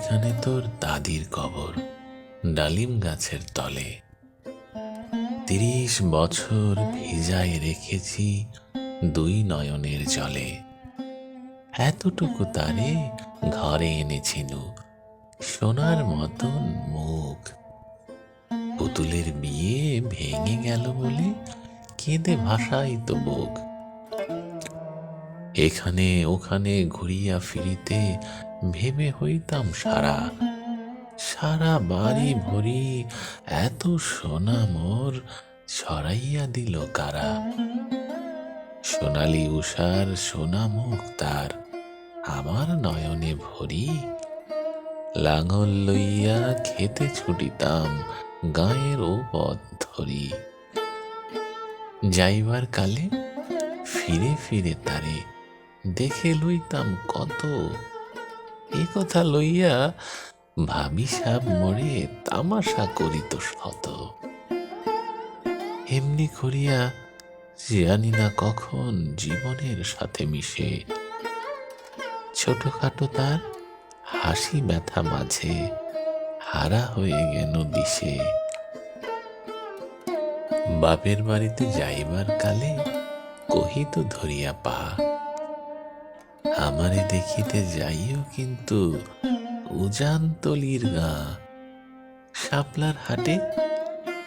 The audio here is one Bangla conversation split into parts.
এইখানে তোর দাদির কবর, ডালিম গাছের তলে। তিরিশ বছর ভিজায় রেখেছি দুই নয়নের জলে। এতটুকু তারে ঘরে এনেছিনু সোনার মতন মুখ। পুতুলের বিয়ে ভেঙে গেল বলে কেঁদে ভাসাই তো বুক। এখানে ওখানে ঘুরিয়া ফিরিতে ভেবে হইতাম সারা সারা বাড়ি ভরি এত সোনা মোর ছড়াইয়া দিল কারা। সোনালি উষার সোনা মুখ তার আমার নয়নে ভরি। লাঙল লইয়া খেতে ছুটিতাম গায়ের ও পথ ধরি। যাইবার কালে ফিরে ফিরে তারে দেখে লইতাম কত এ কথা লইয়া ভাবি সাব মরে তামাশা করিত শত। এমনি করিয়া জানি না কখন জীবনের সাথে মিশে। ছোটখাটো তার হাসি ব্যথা মাঝে হারা হয়ে গেল দিশে। বাপের বাড়িতে যাইবার কালে কহিত ধরিয়া পা আমারে দেখিতে যাইও কিন্তু উজান তলির গা। শাপলার হাটে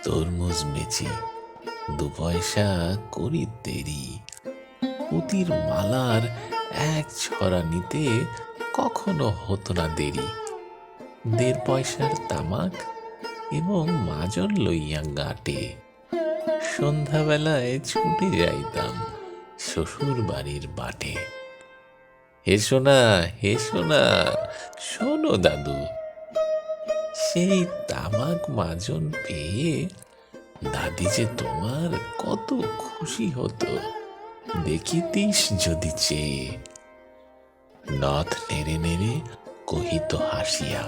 তরমুজ বেচি দু পয়সা করি দেরি। পুতির মালার এক ছড়া নিতে কখনো হতো না দেরি। দেড় পয়সার তামাক এবং মাজন লইয়া গাটে। সন্ধ্যাবেলায় ছুটে যাইতাম শ্বশুর বাড়ির বাটে হেসো না হেসো না শোনো দাদু। সেই তামাক মাজন পেয়ে দাদি যে তোমার কত খুশি হতো, দেখিতিস যদি চেয়ে। নথ নেড়ে নেড়ে কহিত হাসিয়া,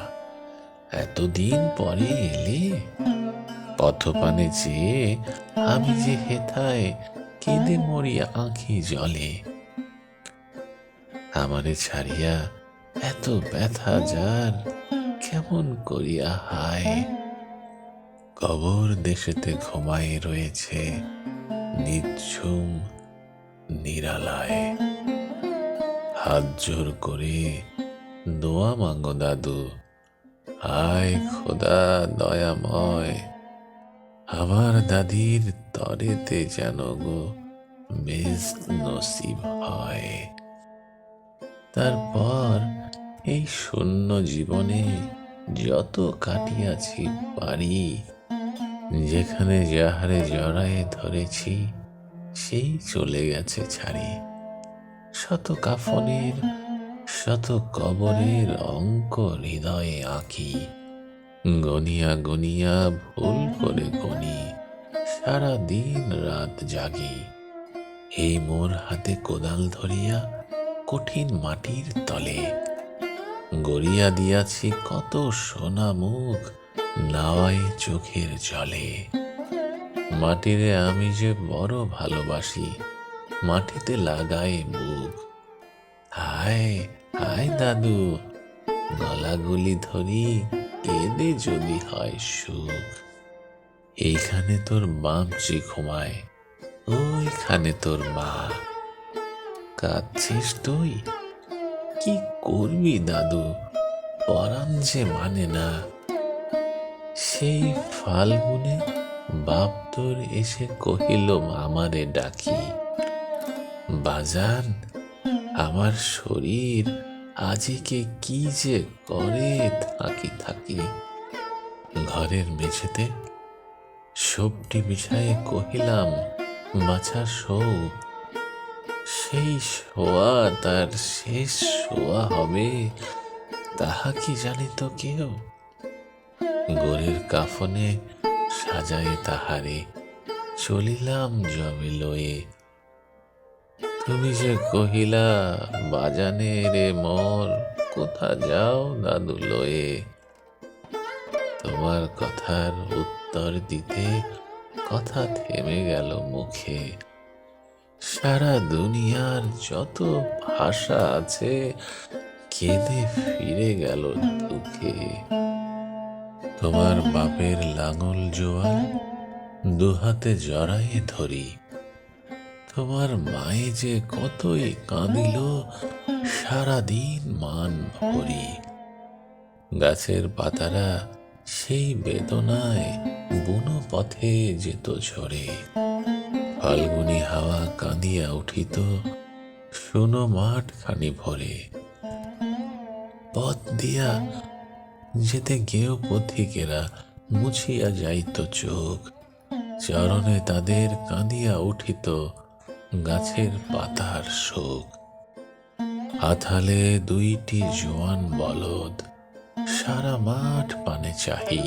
এতদিন পরে এলে পথপানে চেয়ে আমি যে হেথায় কেঁদে মরিয়া আঁখি জলে আমারে ছাড়িয়া এত ব্যথা যার কেমন করিয়া হায়? কবর দেশেতে ঘুমাই রয়েছে নিঝুম নিরালায়। হাত জোর করে দোয়া মাঙ্গো দাদু। আয় খোদা দয়াময়, আমার দাদির তরেতে যেন গো বেশ নসিব হয়। তারপর এই শূন্য জীবনে যত কাটিয়াছি পারি, যেখানে যাহারে জড়ায়ে ধরেছি, সেই চলে গেছে ছাড়ি। শত কাফনের, শত কবরের অঙ্ক হৃদয়ে আঁকি। গনিয়া গনিয়া ভুল করে গনি সারা দিন রাত জাগি। এই মোর হাতে কোদাল ধরিয়া কঠিন মাটির তলে গড়িয়া দিয়াছি কত সোনা মুখ নাওয়াই চোখের জলে। মাটিরে আমি যে বড় ভালোবাসি, মাটিতে লাগাই বুক হায় হায় দাদু, গলাগুলি ধরি কেঁদে যদি হয় সুখ। এইখানে তোর বামচি ঘুমায়, ওইখানে তোর মা। কাঁদছিস তুই? কি করবি দাদু? পরাণ যে মানে না। সেই ফাল্গুনে বাপ তোর এসে কহিল আমারে ডাকি। বাজান, আমার শরীর আজিকে কি যে করে থাকি থাকি। ঘরের মেঝেতে সবটি বিছায়ে কহিলাম বাছা শৌ সেই শোয়া, তার শেষ শোয়া হবে। তাহা কি জানিত কেউ? গোরের কাফনে সাজায়ে তাহারে চলিলাম জবে লয়ে। তুমি যে কহিলা, বাজানে রে মোর, কোথা যাও দাদু লয়ে? তোমার কথার উত্তর দিতে কথা থেমে গেল মুখে। সারা দুনিয়ার যত ভাষা আছে, কেঁদে ফিরে গেল দুঃখে তোমার বাপের লাঙল জোয়াল দুহাতে জড়াইয়ে ধরি। তোমার মায়ে যে কতই কাঁদিল, সারাদিন মান ভরি। গাছের পাতারা সেই বেদনায় বুনো পথে যেত ঝরে। ফাল্গুনি হাওয়া কাঁদিয়া উঠিত শুনো মাঠ খানি ভরে। পথ দিয়া যেতে গেও পথিকেরা মুছিয়া যাইত চোখ, চরণে তাদের কাঁদিয়া উঠিত গাছের পাতার শোক। আথালে দুইটি জোয়ান বলদ, সারা মাঠ পানে চাহি।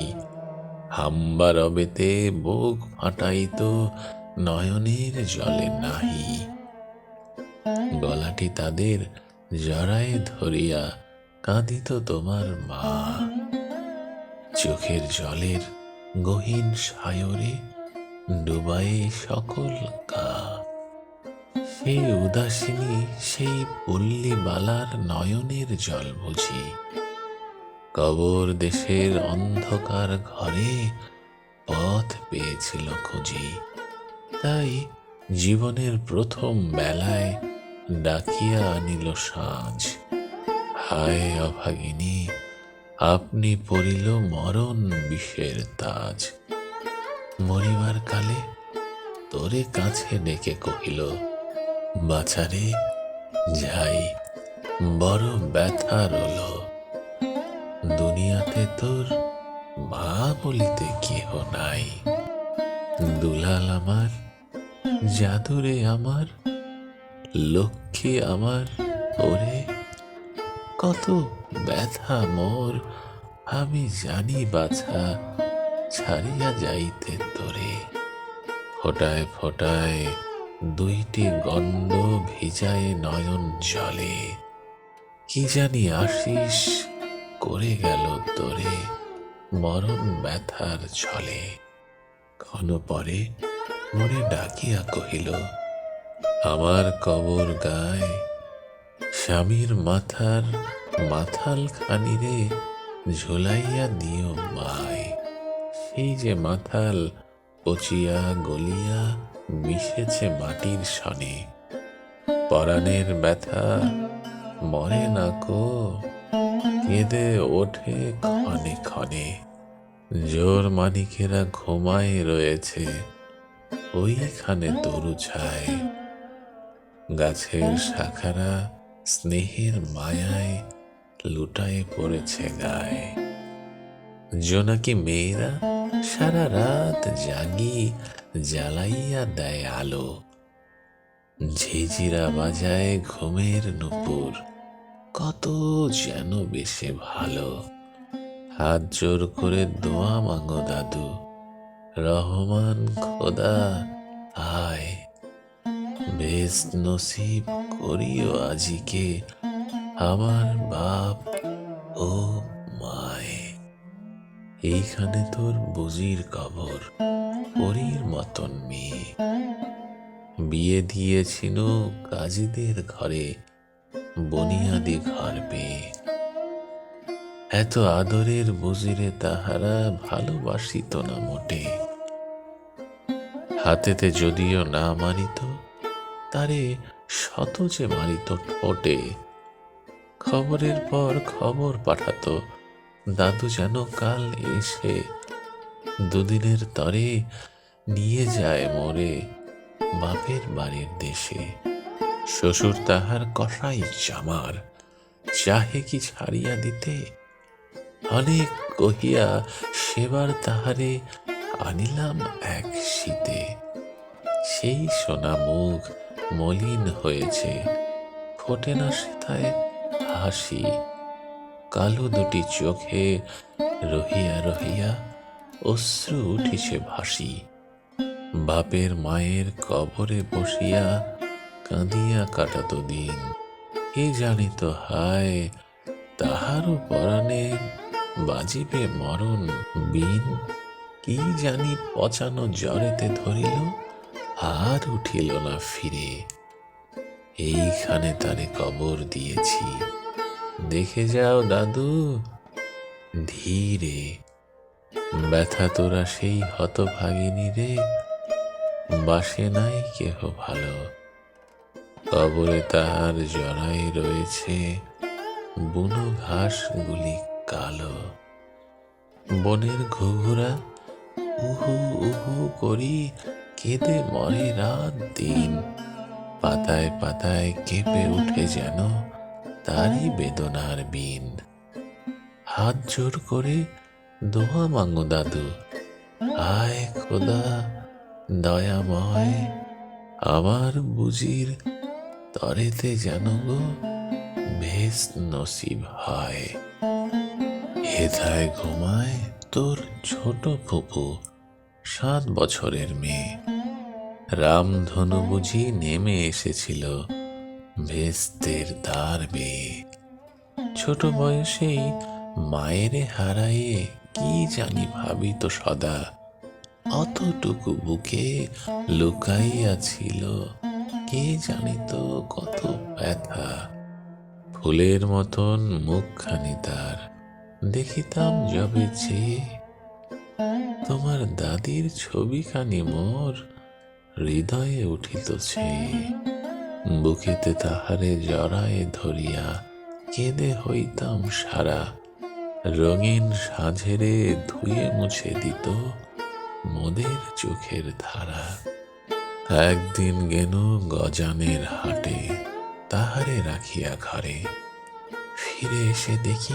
হাম্বা রবেতে বুক ফাটাইত নয়নের জলে নাহি। গলাটি তাদের জড়ায় ধরিয়া কাঁদিত তোমার মা। চোখের জলের গহীন সায়রে ডুবাই সকল গা। সেই উদাসিনী, সেই পল্লী বালার নয়নের জল বুঝি। কবর দেশের অন্ধকার ঘরে পথ পেয়েছিল খুঁজি। তাই জীবনের প্রথম বেলায় ডাকিয়া আনিল সাঁঝ হায় অভাগিনী, আপনি পড়িল মরণ বিষের তাজ। মরিবার কালে তোরে কাছে ডেকে কহিল বাছারে যাই, বড় ব্যথা রল দুনিয়াতে তোর মা বলিতে কেহ নাই। দুলাল আমার জাদুরে আমার, লক্ষ্মী আমার, ওরে কত ব্যথা মোর। আমি জানি বাছা, ছাড়িয়া যাইতে তোরে। ফোটায় ফোটায় দুইটি গণ্ড ভিজায় নয়ন জলে। কি জানি আশিস করে গেল তোরে মরণ ব্যথার ছলে। ক্ষণ পরে মনে ডাকিয়া কহিল, আমার কবর গায় স্বামীর মাথার মাথাল খানিরে ঝুলাইয়া দিও মায়। সেই যে মাথাল পচিয়া গলিয়া মিশেছে মাটির সনে। পরাণের ব্যথা মরে না কো, কেঁদে ওঠে ক্ষণে ক্ষণে। জোর মানিকেরা ঘুমায় রয়েছে ওইখানে তরু ছায় গাছের শাখারা স্নেহের মায়ায় লুটায়ে পড়েছে গায়ে। জোনাকি মেয়েরা সারা রাত জাগি জ্বালাইয়া দেয় আলো। ঝিঝিরা বাজায় ঘুমের নুপুর, কত যেন বেশে ভালো। হাত জোর করে দোয়া মাগো দাদু রহমান খোদা, আয়। বেশ নসিব করিও আজিকে আমার বাপ ও মায়। এইখানে তোর বুজির কবর, পরীর মতন মেয়ে। বিয়ে দিয়েছিল কাজীদের ঘরে, বনিয়াদি ঘর পেয়ে। এত আদরের বুজিরে তাহারা ভালোবাসিত না মোটে। হাতেতে যদিও না মারিত তারে শত যে মারিত ঠোঁটে খবরের পর খবর পাঠাতো, দাদু যেন কাল এসে দুদিনের তরে নিয়ে যায় মোরে বাপের বাড়ির দেশে। শ্বশুর তাহার কষাই জামার চাহে কি ছাড়িয়া দিতে? অনেক কহিয়া সেবার তাহারে আনিলাম এক শীতে। সেই সোনা মুখ মলিন হয়েছে। ফোটে না সেথায় হাসি। কালো দুটি চোখে রহিয়া রহিয়া অশ্রু উঠিছে ভাসি। বাপের মায়ের কবরে বসিয়া কাঁদিয়া কাটাত দিন। কে জানিত হায়, তাহারও পরাণে বাজিবে মরণ বিন। কি জানি পচানো জ্বরেতে ধরিল, আর উঠিল না ফিরে। এইখানে তারে কবর দিয়েছি। দেখে যাও দাদু, ধীরে। ব্যথা তোরা সেই হতভাগিনী রে, বাসে নাই কেহ ভালো। কবরে তাহার জড়াই রয়েছে, বুনো ঘাসগুলি কালো। বনের ঘুঘুরা উহু উহু করি কেঁদে মরে রাত দিন। পাতায় পাতায় কেঁপে উঠে যেন তারই বেদনার বিন। হাত জোর করে দোয়া মাঙ্গো দাদু। আয় খোদা, দয়াময়, আমার বুঝির তরেতে যেন গো বেশ নসিব হয়। হেথায় ঘুমায় তোর ছোট ফুপু, সাত বছরের মেয়ে। রামধনু বুঝি নেমে এসেছিল ভেস্তের দ্বার বেয়ে। ছোট বয়সেই মায়েরে হারায়ে কি জানি ভাবিত সদা, অতটুকু বুকে লুকাইয়া ছিল, কে জানিত কত ব্যথা। ফুলের মতন মুখখানি তার। দেখিতাম যবে চেয়ে তোমার দাদির ছবিখানি মোর হৃদয়ে উঠিতছে। বুকেতে তাহারে জড়ায়ে ধরিয়া কেঁদে হইতাম সারা। রঙিন সাঁঝেরে ধুয়ে মুছে দিত মোদের চোখের ধারা। একদিন গেল গজানের হাটে তাহারে রাখিয়া ঘরে। ফিরে এসে দেখি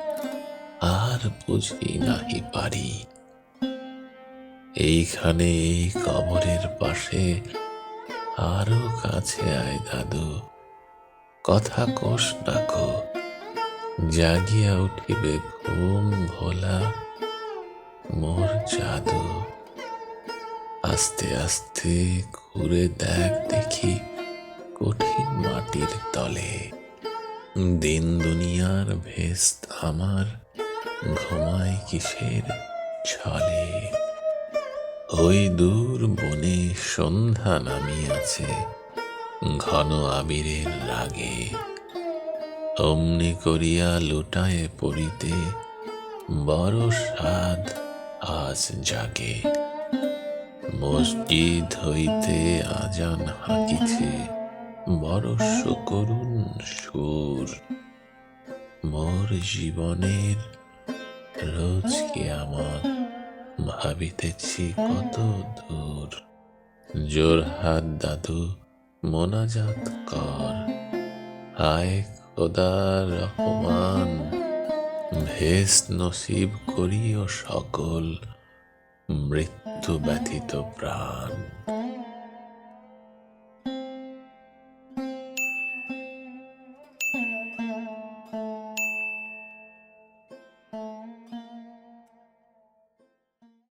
আর বুঝি নাহি পারি। এইখানে এই কবরের পাশে আরও কাছে আয় দাদু। কথা কোষ ডাকো জাগিয়া উঠিবে ঘুম ভোলা মোর জাদু। আস্তে আস্তে ঘুরে দেখ দেখি কঠিন মাটির তলে। দিন দুনিয়ার ভেস্ত আমার ঘুমায় কিসের ছলে? ওই দূর বনে সন্ধ্যা নামিয়াছে, ঘন আবিরের রাগে। অমনি করিয়া লুটায় পড়িতে বড় স্বাদ আজ জাগে। মসজিদ হইতে আজান হাঁকিছে, বড় সকরুণ সুর। মোর জীবনের রোজ কি আমার ভাবিতেছি কত দূর। জোর হাত দাদু, মোনাজাত কর। হায় খোদা রহমান, ভেস নসিব করিও সকল মৃত্যু ব্যথিত প্রাণ।